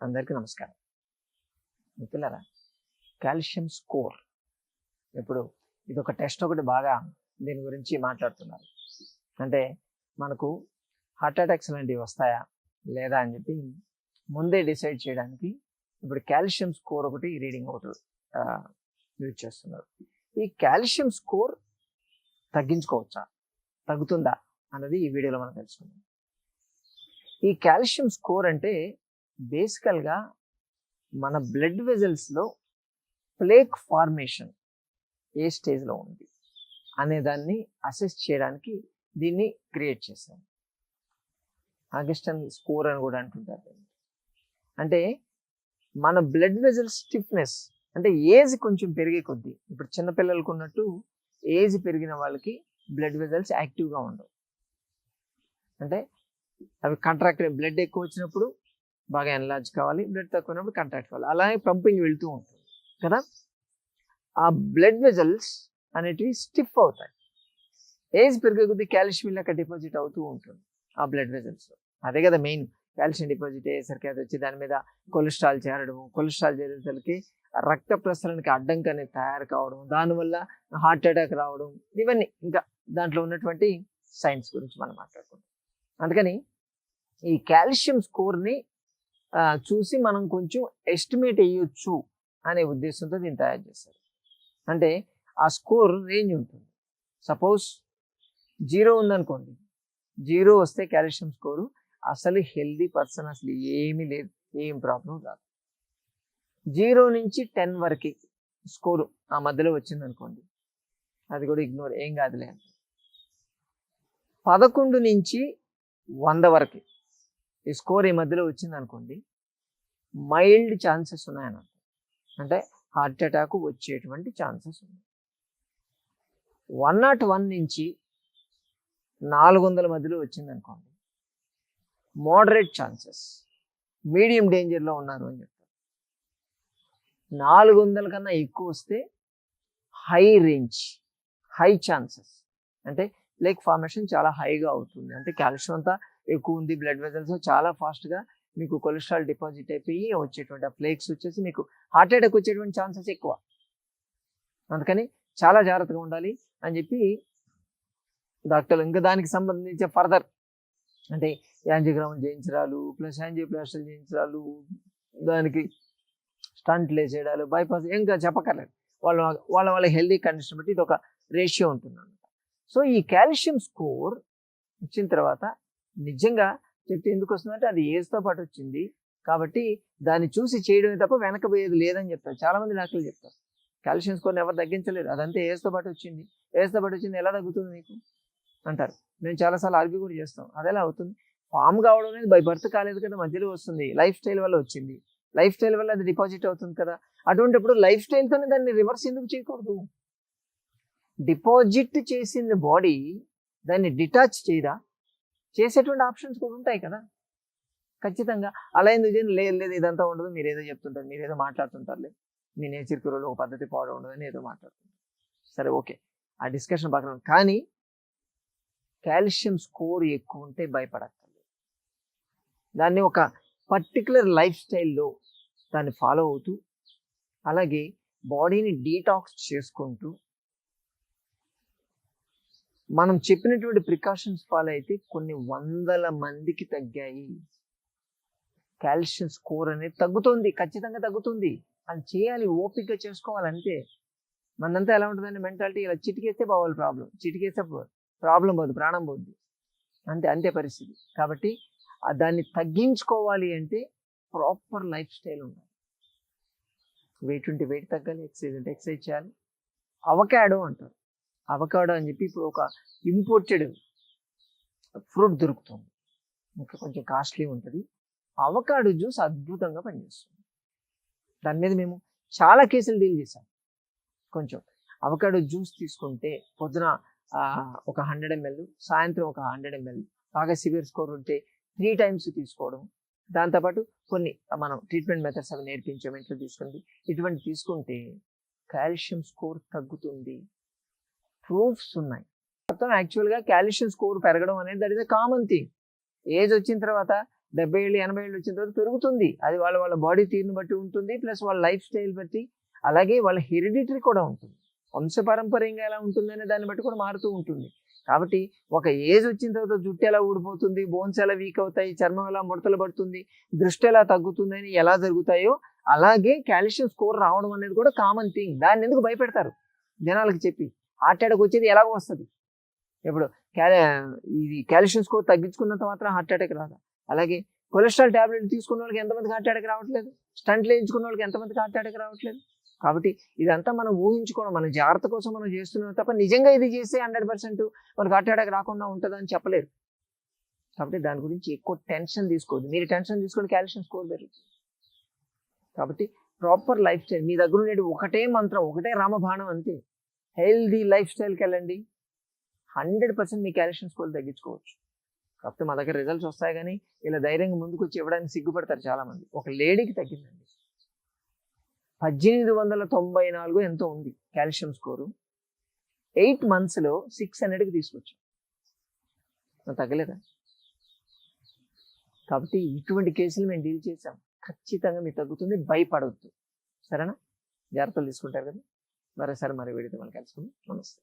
అందరికీ నమస్కారం. మిత్రులారా కాల్షియం స్కోర్ ఇప్పుడు ఇది ఒక టెస్ట్ ఒకటి బాగా దీని గురించి మాట్లాడుతున్నారు. అంటే మనకు హార్ట్ అటాక్స్ లాంటివి వస్తాయా లేదా అని చెప్పి ముందే డిసైడ్ చేయడానికి ఇప్పుడు కాల్షియం స్కోర్ ఒకటి రీడింగ్ ఒకటి యూజ్ చేస్తున్నారు. ఈ కాల్షియం స్కోర్ తగ్గించుకోవచ్చా తగ్గుతుందా అన్నది ఈ వీడియోలో మనం తెలుసుకుందాం. ఈ కాల్షియం స్కోర్ అంటే బేసికల్గా మన బ్లడ్ వెజల్స్లో ప్లేక్ ఫార్మేషన్ ఏ స్టేజ్లో ఉంది అనే దాన్ని అసెస్ చేయడానికి దీన్ని క్రియేట్ చేశాను ఆగస్టన్ స్కోర్ అని కూడా అంటుంటారు దీన్ని. అంటే మన బ్లడ్ వెజల్ స్టిఫ్నెస్ అంటే ఏజ్ కొంచెం పెరిగే కొద్దీ ఇప్పుడు చిన్నపిల్లలకు ఉన్నట్టు ఏజ్ పెరిగిన వాళ్ళకి బ్లడ్ వెజల్స్ యాక్టివ్గా ఉండవు అంటే అవి కంట్రాక్ట్ బ్లడ్ ఎక్కువ వచ్చినప్పుడు బాగా ఎన్లార్జ్ కావాలి బ్లడ్ తక్కువ ఉన్నప్పుడు కంటాక్ట్ కావాలి. అలాగే పంపింగ్ వెళ్తూ ఉంటుంది కదా? ఆ బ్లడ్ వెజల్స్ అనేటివి స్టిఫ్ అవుతాయి. ఏజ్ పెరిగే కొద్దీ కాల్షియం ఇలాక డిపాజిట్ అవుతూ ఉంటుంది ఆ బ్లడ్ వెజల్స్ అదే కదా మెయిన్ కాల్షియం డిపాజిట్ అయ్యేసరికి అది వచ్చి దాని మీద కొలెస్ట్రాల్ చేరడం కొలెస్ట్రాల్ చేరేసరికి రక్త ప్రసరణకి అడ్డంకి అనేది తయారు కావడం దానివల్ల హార్ట్ అటాక్ రావడం ఇవన్నీ ఇంకా దాంట్లో ఉన్నటువంటి సైన్స్ గురించి మనం మాట్లాడుకుంటాం అందుకని ఈ కాల్షియం స్కోర్ని చూసి మనం కొంచెం ఎస్టిమేట్ వేయొచ్చు అనే ఉద్దేశంతో దీన్ని తయారు చేస్తారు అంటే ఆ స్కోర్ రేంజ్ ఉంటుంది. సపోజ్ జీరో ఉందనుకోండి. జీరో వస్తే కాల్షియం స్కోరు అసలు హెల్దీ పర్సన్ అసలు ఏమీ లేదు. ఏం ప్రాబ్లం రాదు జీరో నుంచి టెన్ వరకు స్కోరు ఆ మధ్యలో వచ్చింది అనుకోండి అది కూడా ఇగ్నోర్ ఏం కాదులే పదకొండు నుంచి వంద వరకు. ఈ స్కోర్ ఈ మధ్యలో వచ్చింది అనుకోండి మైల్డ్ ఛాన్సెస్ ఉన్నాయన్నమాట. అంటే హార్ట్ అటాక్ వచ్చేటువంటి ఛాన్సెస్ ఉన్నాయి. వన్ నాట్ వన్ నుంచి నాలుగు వందల మధ్యలో వచ్చింది అనుకోండి మోడరేట్ ఛాన్సెస్ మీడియం డేంజర్లో ఉన్నారు అని చెప్తారు. నాలుగు వందల కన్నా ఎక్కువ వస్తే హై రేంజ్ హై ఛాన్సెస్. అంటే లేక్ ఫార్మేషన్ చాలా హైగా అవుతుంది. అంటే కాల్షియం అంతా ఎక్కువ ఉంది బ్లడ్ వెజల్స్ చాలా ఫాస్ట్గా మీకు కొలెస్ట్రాల్ డిపాజిట్ అయిపోయి వచ్చేటువంటి ఆ ప్లేక్స్ వచ్చేసి మీకు హార్ట్ అటాక్ వచ్చేటువంటి ఛాన్సెస్ ఎక్కువ. అందుకని చాలా జాగ్రత్తగా ఉండాలి అని చెప్పి డాక్టర్లు ఇంకా దానికి సంబంధించి ఫర్దర్ అంటే యాంజియోగ్రామ్ చేయించరాలు ప్లస్ యాంజియోప్లాస్టిక్ చేయించరాలు దానికి స్టంట్లు వేసేయడాలు బైపాస్ ఇంకా చెప్పకర్లేదు వాళ్ళ వాళ్ళ వాళ్ళ హెల్దీ కండిషన్ బట్టి ఇది ఒక రేషియో ఉంటుంది అనమాట సో ఈ కాల్షియం స్కోర్ వచ్చిన తర్వాత నిజంగా చెట్టు ఎందుకు వస్తుందంటే అది ఏజ్తో పాటు వచ్చింది. కాబట్టి దాన్ని చూసి చేయడమే తప్ప వెనకబోయేది లేదని చెప్తారు. చాలామంది డాక్టర్లు చెప్తారు. కాల్షియం స్కోర్ని ఎవరు తగ్గించలేరు. అదంతా ఏజ్తో పాటు వచ్చింది. ఏజ్తో పాటు వచ్చింది ఎలా తగ్గుతుంది నీకు అంటారు. మేము చాలాసార్లు ఆర్గ్యూ కూడా చేస్తాం. అది ఎలా అవుతుంది? ఫామ్ కావడం అనేది బై బర్త్ కాలేదు కదా మధ్యలో వస్తుంది. లైఫ్ స్టైల్ వల్ల వచ్చింది. లైఫ్ స్టైల్ వల్ల అది డిపాజిట్ అవుతుంది కదా. అటువంటిప్పుడు లైఫ్ స్టైల్తోనే దాన్ని రివర్స్ ఎందుకు చేయకూడదు? డిపాజిట్ చేసింది బాడీ దాన్ని డిటాచ్ చేయదా? చేసేటువంటి ఆప్షన్స్ కూడా ఉంటాయి కదా. ఖచ్చితంగా. అలా ఎందుకు చేయను? లేదు లేదు ఇదంతా ఉండదు. మీరు ఏదో చెప్తుంటారు. మీరు ఏదో మాట్లాడుతుంటారులే మీ నేచర్ కురలో ఒక పద్ధతి పోవడం ఉండదని ఏదో మాట్లాడుతుంటారు. సరే ఓకే. ఆ డిస్కషన్ పక్కన కానీ కాల్షియం స్కోర్ ఎక్కువ ఉంటే భయపడక్కర్లేదు. దాన్ని ఒక పర్టికులర్ లైఫ్ స్టైల్లో దాన్ని ఫాలో అవుతూ అలాగే బాడీని డీటాక్స్ చేసుకుంటూ మనం చెప్పినటువంటి ప్రికాషన్స్ ఫాలో అయితే కొన్ని వందల మందికి తగ్గాయి. కాల్షియం స్కోర్ అనేది తగ్గుతుంది ఖచ్చితంగా తగ్గుతుంది. అది చేయాలి ఓపిక చేసుకోవాలి అంతే మనంతా ఎలా ఉంటుందండి? మెంటాలిటీ ఇలా చిటికేస్తే పోవాలి ప్రాబ్లం చిటికేస్తే ప్రాబ్లం పోదు ప్రాణం పోద్ది. అంతే అంతే పరిస్థితి. కాబట్టి దాన్ని తగ్గించుకోవాలి అంటే ప్రాపర్ లైఫ్ స్టైల్ ఉండాలి. వెయిట్ ఉంటే వెయిట్ తగ్గాలి ఎక్సైజ్ ఉంటే ఎక్సైజ్ చేయాలి. అవకాడో అంటారు. అవకాడో అని చెప్పి ఇప్పుడు ఒక ఇంపోర్టెడ్ ఫ్రూట్ దొరుకుతుంది. ఇంకా కొంచెం కాస్ట్లీ ఉంటుంది. అవకాడో జ్యూస్ అద్భుతంగా పనిచేస్తుంది. దాని మీద మేము చాలా కేసులు డీల్ చేసాం కొంచెం అవకాడో జ్యూస్ తీసుకుంటే పొద్దున ఒక హండ్రెడ్ ఎంఎల్ సాయంత్రం ఒక హండ్రెడ్ ఎంఎల్ బాగా సివియర్ స్కోర్ ఉంటే త్రీ టైమ్స్ తీసుకోవడం. దాంతోపాటు కొన్ని మనం ట్రీట్మెంట్ మెథడ్స్ అవి నేర్పించాం ఇంట్లో తీసుకుంది ఇటువంటి తీసుకుంటే కాల్షియం స్కోర్ తగ్గుతుంది. ప్రూఫ్స్ ఉన్నాయి. మొత్తం యాక్చువల్గా కాల్షియం స్కోర్ పెరగడం అనేది that is a common thing. Age వచ్చిన తర్వాత డెబ్బై ఏళ్ళు ఎనభై ఏళ్ళు వచ్చిన తర్వాత పెరుగుతుంది. అది వాళ్ళ వాళ్ళ బాడీ తీరుని బట్టి ఉంటుంది. ప్లస్ వాళ్ళ లైఫ్ స్టైల్ బట్టి అలాగే వాళ్ళ హెరిడిటరీ కూడా ఉంటుంది. వంశపారంపర్యంగా ఎలా ఉంటుందనే దాన్ని బట్టి కూడా మారుతూ ఉంటుంది. కాబట్టి ఒక ఏజ్ వచ్చిన తర్వాత జుట్టు ఎలా ఊడిపోతుంది బోన్స్ ఎలా వీక్ అవుతాయి చర్మం ఎలా ముడతలు పడుతుంది దృష్టి ఎలా తగ్గుతుందని ఎలా జరుగుతాయో అలాగే కాల్షియం స్కోర్ రావడం అనేది కూడా కామన్ థింగ్. దాన్ని ఎందుకు భయపెడతారు జనాలకు చెప్పి? హార్ట్ అటాక్ వచ్చేది ఎలాగో వస్తుంది. ఇప్పుడు క్యాలి ఇది కాల్షియం స్కోర్ తగ్గించుకున్నంత మాత్రం హార్ట్ అటాక్ రాదు? అలాగే కొలెస్ట్రాల్ టాబ్లెట్ తీసుకున్న వాళ్ళకి ఎంతమందికి హార్ట్ అటాక్ రావట్లేదు? స్టంట్లు వేయించుకున్న వాళ్ళకి ఎంతమందికి హార్ట్ అటాక్ రావట్లేదు? కాబట్టి ఇదంతా మనం ఊహించుకోవడం మన జాగ్రత్త కోసం మనం చేస్తున్నాం తప్ప నిజంగా ఇది చేస్తే హండ్రెడ్ పర్సెంట్ మనకు హార్ట్ అటాక్ రాకుండా ఉంటుందని చెప్పలేరు. కాబట్టి దాని గురించి ఎక్కువ టెన్షన్ తీసుకోవద్దు. మీరు టెన్షన్ తీసుకొని కాల్షియం స్కోర్ పెరుగుతుంది. కాబట్టి ప్రాపర్ లైఫ్ స్టైల్ మీ దగ్గర ఉండేది ఒకటే మంత్రం ఒకటే రామబాణం అంతే. హెల్దీ లైఫ్ స్టైల్కి వెళ్ళండి. హండ్రెడ్ పర్సెంట్ మీ కాల్షియం స్కోర్ తగ్గించుకోవచ్చు. కాకపోతే మా దగ్గర రిజల్ట్స్ వస్తాయి కానీ ఇలా ధైర్యంగా ముందుకు వచ్చి ఇవ్వడానికి సిగ్గుపడతారు చాలామంది. ఒక లేడీకి తగ్గిందండి. పద్దెనిమిది వందల తొంభై నాలుగు ఎంతో ఉంది కాల్షియం స్కోరు. ఎయిట్ మంత్స్లో సిక్స్ హండ్రెడ్కి తీసుకొచ్చాం. తగ్గలేదా? కాబట్టి ఇటువంటి కేసులు మేము డీల్ చేసాం ఖచ్చితంగా మీరు తగ్గుతుంది భయపడవద్దు. సరేనా? జాగ్రత్తలు తీసుకుంటారు కదా? మరోసారి మరి వీడితో మనం కలుసుకుందాం. నమస్తే.